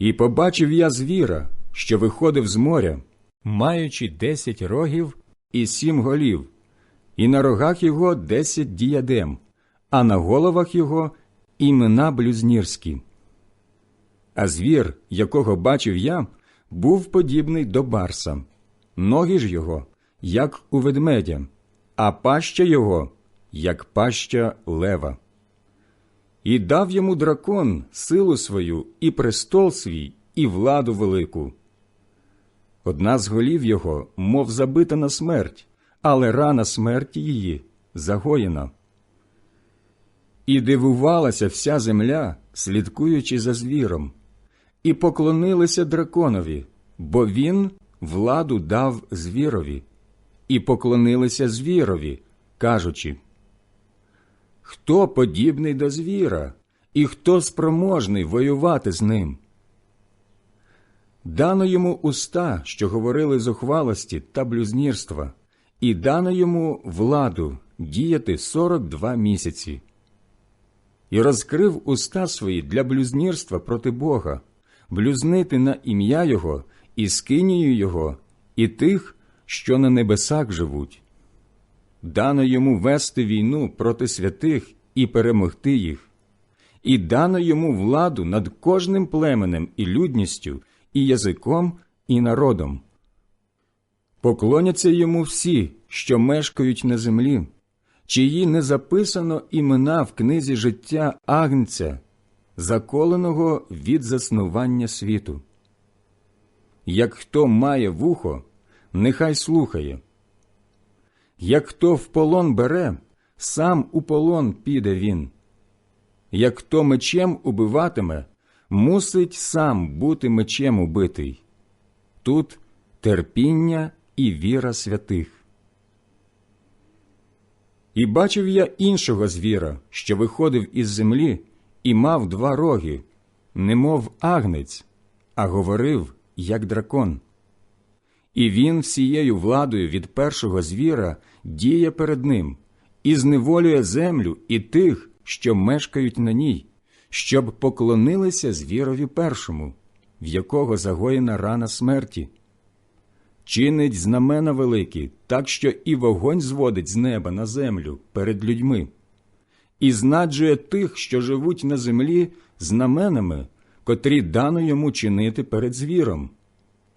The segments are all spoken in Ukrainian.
І побачив я звіра, що виходив з моря, маючи десять рогів і сім голів, і на рогах його десять діядем, а на головах його імена блюзнірські. А звір, якого бачив я, був подібний до барса, ноги ж його, як у ведмедя, а паща його, як паща лева. І дав йому дракон силу свою, і престол свій, і владу велику. Одна з голів його, мов забита на смерть, але рана смерті її загоєна. І дивувалася вся земля, слідкуючи за звіром, і поклонилися драконові, бо він владу дав звірові, і поклонилися звірові, кажучи Хто подібний до звіра, і хто спроможний воювати з ним? Дано йому уста, що говорили зухвалості та блюзнірства, і дано йому владу діяти сорок два місяці. І розкрив уста свої для блюзнірства проти Бога, блюзнити на ім'я Його і скинію Його, і тих, що на небесах живуть. Дано йому вести війну проти святих і перемогти їх, і дано йому владу над кожним племенем і людністю, і язиком, і народом. Поклоняться йому всі, що мешкають на землі, чиї не записано імена в книзі життя Агнця, заколеного від заснування світу. Як хто має вухо, нехай слухає. Як хто в полон бере, сам у полон піде він. Як хто мечем убиватиме, мусить сам бути мечем убитий. Тут терпіння і віра святих. І бачив я іншого звіра, що виходив із землі, і мав два роги, немов агнець, а говорив, як дракон. І він всією владою від першого звіра діє перед ним і зневолює землю і тих, що мешкають на ній, щоб поклонилися звірові першому, в якого загоєна рана смерті. Чинить знамена великі, так що і вогонь зводить з неба на землю перед людьми, і знаджує тих, що живуть на землі, знаменами, котрі дано йому чинити перед звіром,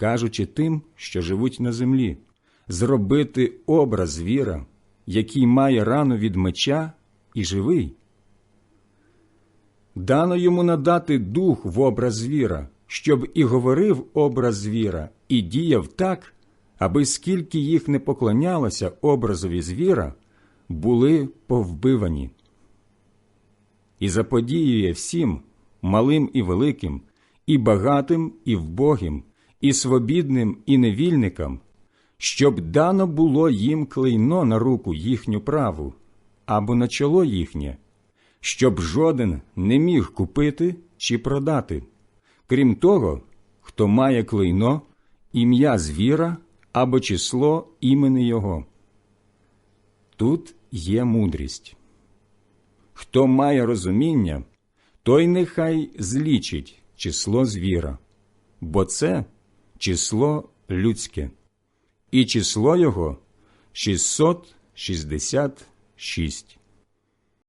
кажучи тим, що живуть на землі, зробити образ звіра, який має рану від меча і живий. Дано йому надати дух в образ звіра, щоб і говорив образ звіра, і діяв так, аби скільки їх не поклонялося образові звіра, були повбивані. І заподіює всім, малим і великим, і багатим, і вбогим, і свобідним, і невільникам, щоб дано було їм клейно на руку їхню праву або на чоло їхнє, щоб жоден не міг купити чи продати, крім того, хто має клейно, ім'я звіра або число імени Його. Тут є мудрість. Хто має розуміння, той нехай злічить число звіра, бо це число людське, і число його 666.